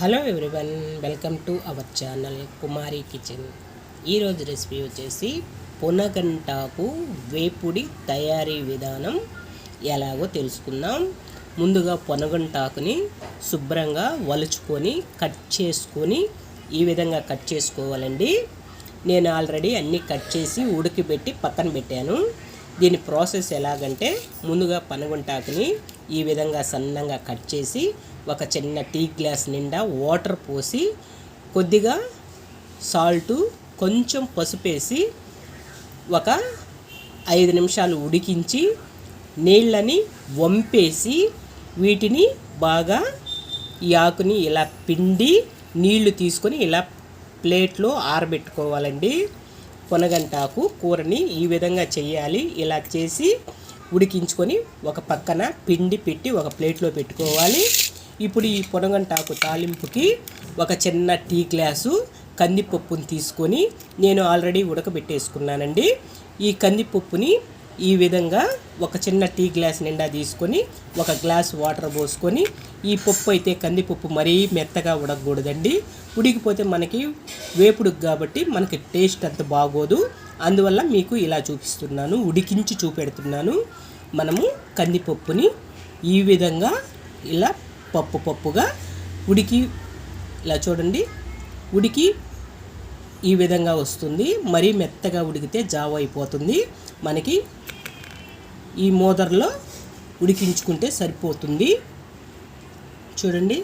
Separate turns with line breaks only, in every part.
Hello everyone welcome to our channel Kumari kitchen. ఈరోజు recipe వచ్చేసి పునగంటాకు వేపుడి తయారీ విధానం ఎలాగో తెలుసుకుందాం. ముందుగా పొనగంటాకుని శుభ్రంగా వలుచుకొని కట్ చేసుకొని ఈ విధంగా కట్ చేసుకోవాలండి. నేను ఆల్రెడీ అన్నీ కట్ చేసి ఉడికిపెట్టి పక్కన పెట్టాను. దీని ప్రాసెస్ ఎలాగంటే ముందుగా పనగుంటాకుని ఈ విధంగా సన్నంగా కట్ చేసి ఒక చిన్న టీ గ్లాస్ నిండా వాటర్ పోసి కొద్దిగా సాల్టు కొంచెం పసుపేసి ఒక ఐదు నిమిషాలు ఉడికించి నీళ్ళని వంపేసి వీటిని బాగా ఈ ఆకుని ఇలా పిండి నీళ్ళు తీసుకొని ఇలా ప్లేట్లో ఆరబెట్టుకోవాలండి. పొనగంటాకు కూరని ఈ విధంగా చేయాలి. ఇలా చేసి ఉడికించుకొని ఒక పక్కన పిండి పెట్టి ఒక ప్లేట్లో పెట్టుకోవాలి. ఇప్పుడు ఈ పొనగంటాకు తాలింపుకి ఒక చిన్న టీ గ్లాసు కందిపప్పుని తీసుకొని నేను ఆల్రెడీ ఉడకబెట్టేసుకున్నానండి. ఈ కందిపప్పుని ఈ విధంగా ఒక చిన్న టీ గ్లాస్ నిండా తీసుకొని ఒక గ్లాస్ వాటర్ పోసుకొని ఈ పప్పు అయితే కందిపప్పు మరీ మెత్తగా ఉడకకూడదండి. ఉడికిపోతే మనకి వేపుడు కాబట్టి మనకి టేస్ట్ అంత బాగోదు. అందువల్ల మీకు ఇలా చూపిస్తున్నాను ఉడికించి చూపెడుతున్నాను. మనము కందిపప్పుని ఈ విధంగా ఇలా పప్పు పప్పుగా ఉడికి ఇలా చూడండి ఉడికి ఈ విధంగా వస్తుంది. మరీ మెత్తగా ఉడికితే జావ అయిపోతుంది. మనకి ఈ మోదర్లో ఉడికించుకుంటే సరిపోతుంది. చూడండి.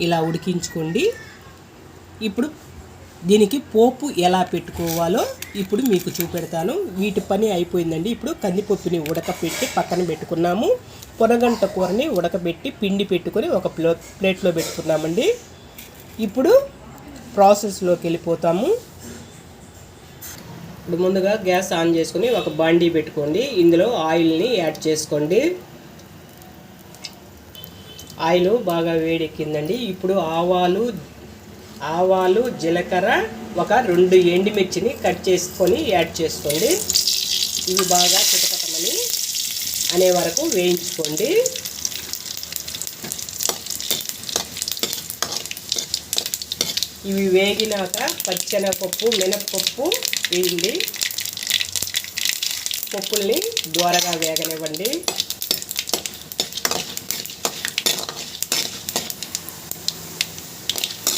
ఇలా ఉడికించుకోండి. ఇప్పుడు దీనికి పోపు ఎలా పెట్టుకోవాలో ఇప్పుడు మీకు చూపెడతాను. వీటి పని అయిపోయిందండి. ఇప్పుడు కందిపప్పుని ఉడకపెట్టి పక్కన పెట్టుకున్నాము. పొనగంట కూరని ఉడకబెట్టి పిండి పెట్టుకొని ఒక ప్లేట్లో పెట్టుకున్నామండి ఇప్పుడు ప్రాసెస్లోకి వెళ్ళిపోతాము. ఇప్పుడు ముందుగా గ్యాస్ ఆన్ చేసుకొని ఒక బాండీ పెట్టుకోండి. ఇందులో ఆయిల్ని యాడ్ చేసుకోండి. ఆయిల్ బాగా వేడెక్కిందండి. ఇప్పుడు ఆవాలు ఆవాలు జీలకర్ర ఒక రెండు ఎండుమిర్చిని కట్ చేసుకొని యాడ్ చేసుకోండి. ఇవి బాగా చిటకటమని అనే వరకు వేయించుకోండి. ఇవి వేగినాక పచ్చెనపప్పు మినప్పప్పు వేయండి. పప్పుల్ని దూరగా వేగనివ్వండి.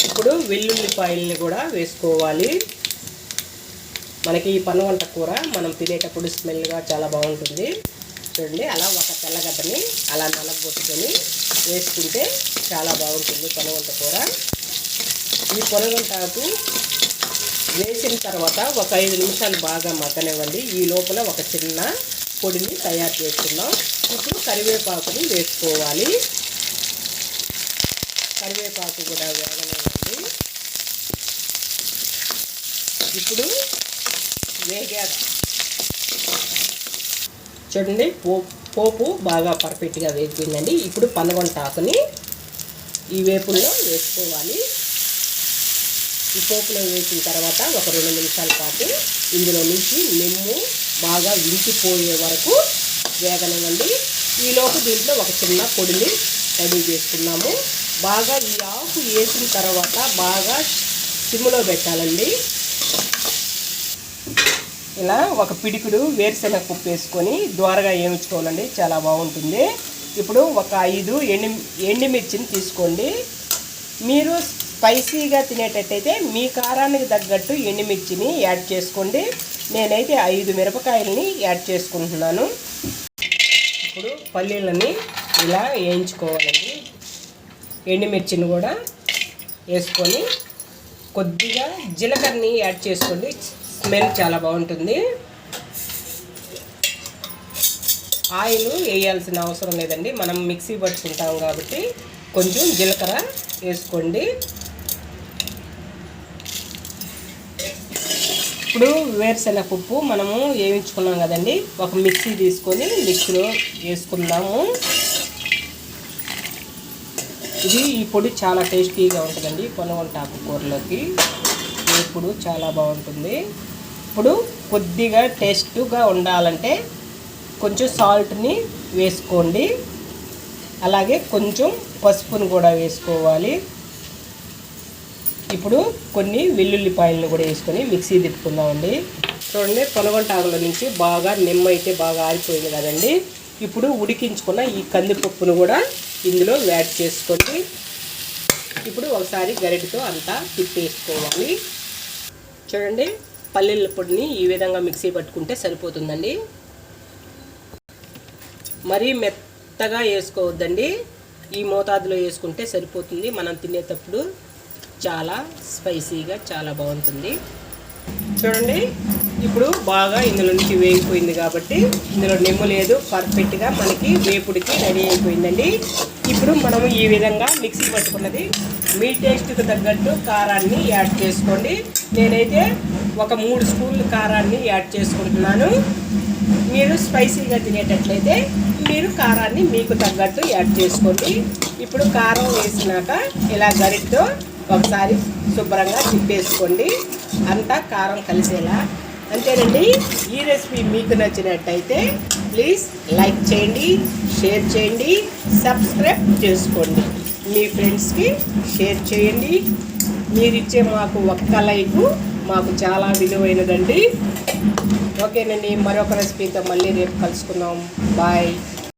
ఇప్పుడు వెల్లుల్లిపాయల్ని కూడా వేసుకోవాలి. మనకి ఈ పనవంట కూర మనం తినేటప్పుడు స్మెల్గా చాలా బాగుంటుంది. చూడండి అలా ఒక తెల్లగడ్డని అలా నలగొట్టుకొని వేసుకుంటే చాలా బాగుంటుంది పనవంట కూర. ఈ పొనగంటాకు వేసిన తర్వాత ఒక ఐదు నిమిషాలు బాగా మగ్గనివ్వండి. ఈ లోపల ఒక చిన్న పొడిని తయారు చేసుకుందాం ఇప్పుడు కరివేపాకుని వేసుకోవాలి. కరివేపాకు కూడా వేగనివ్వండి. ఇప్పుడు వేగా చూడండి పో పోపు బాగా పర్ఫెక్ట్గా వేగిపోయిందండి. ఇప్పుడు పనగొంటాకుని ఈ వేపుల్లో వేసుకోవాలి. ఈ పోపులో వేసిన తర్వాత ఒక రెండు నిమిషాల పాటు ఇందులో నుంచి నిమ్ము బాగా వించిపోయే వరకు వేగనివ్వండి ఈలోపు దీంట్లో ఒక చిన్న పొడిని రెడీ చేసుకున్నాము. బాగా ఈ ఆకు వేసిన తర్వాత బాగా సిమ్లో పెట్టాలండి. ఇలా ఒక పిడికుడు వేరుశెనగ పప్పు వేసుకొని ద్వారగా వేయించుకోవాలండి చాలా బాగుంటుంది. ఇప్పుడు ఒక ఐదు ఎండి ఎండిమిర్చిని తీసుకోండి. మీరు స్పైసీగా తినేటట్టయితే మీ కారానికి తగ్గట్టు ఎండుమిర్చిని యాడ్ చేసుకోండి. నేనైతే ఐదు మిరపకాయలని యాడ్ చేసుకుంటున్నాను. ఇప్పుడు పల్లీలని ఇలా వేయించుకోవాలండి. ఎండుమిర్చిని కూడా వేసుకొని కొద్దిగా జీలకర్రని యాడ్ చేసుకోండి. స్మెల్ చాలా బాగుంటుంది. ఆయిల్ వేయాల్సిన అవసరం లేదండి. మనం మిక్సీ పట్టుకుంటాం కాబట్టి కొంచెం జీలకర్ర వేసుకోండి. ఇప్పుడు వేరుశెనగ పప్పు మనము వేయించుకున్నాం కదండి. ఒక మిక్సీ తీసుకొని మిక్సీలో వేసుకుందాము. ఇది ఈ పొడి చాలా టేస్టీగా ఉంటుందండి పొనగొంటాకు కూరలోకి. ఇప్పుడు చాలా బాగుంటుంది. ఇప్పుడు కొద్దిగా టేస్ట్గా ఉండాలంటే కొంచెం సాల్ట్ని వేసుకోండి. అలాగే కొంచెం పసుపును కూడా వేసుకోవాలి. ఇప్పుడు కొన్ని వెల్లుల్లిపాయలను కూడా వేసుకొని మిక్సీ తిప్పుకుందామండి. చూడండి పొనగొంటాకుల నుంచి బాగా నిమ్మ అయితే బాగా ఆరిపోయింది కదండి. ఇప్పుడు ఉడికించుకున్న ఈ కందిపప్పును కూడా ఇందులో యాడ్ చేసుకోండి. ఇప్పుడు ఒకసారి గరిటతో అంతా తిప్పేసుకోవాలి. చూడండి పల్లీల పొడిని ఈ విధంగా మిక్సీ పట్టుకుంటే సరిపోతుందండి. మరీ మెత్తగా వేసుకోవద్దండి. ఈ మోతాదులో వేసుకుంటే సరిపోతుంది. మనం తినేటప్పుడు చాలా స్పైసీగా చాలా బాగుంటుంది. చూడండి ఇప్పుడు బాగా ఇందులో నుంచి వేగిపోయింది కాబట్టి ఇందులో నిమ్ము లేదు. పర్ఫెక్ట్గా మనకి వేపుడికి రెడీ అయిపోయిందండి. ఇప్పుడు మనము ఈ విధంగా మిక్సీ పట్టుకున్నది. మీ టేస్ట్కి తగ్గట్టు కారాన్ని యాడ్ చేసుకోండి. నేనైతే ఒక మూడు స్పూన్లు కారాన్ని యాడ్ చేసుకుంటున్నాను. మీరు స్పైసీగా తినేటట్లయితే మీరు కారాన్ని మీకు తగ్గట్టు యాడ్ చేసుకోండి. ఇప్పుడు కారం వేసినాక ఇలా గరిటతో ఒకసారి శుభ్రంగా తిప్పేసుకోండి. అంతా కారం కలిసేలా. అంతేనండి ఈ రెసిపీ మీకు నచ్చినట్టయితే ప్లీజ్ లైక్ చేయండి షేర్ చేయండి సబ్స్క్రైబ్ చేసుకోండి. మీ ఫ్రెండ్స్కి షేర్ చేయండి. మీరిచ్చే మాకు ఒక్క లైకు మాకు చాలా విలువైనదండి. ఓకేనండి మరొక రెసిపీతో మళ్ళీ రేపు కలుసుకుందాం. బాయ్.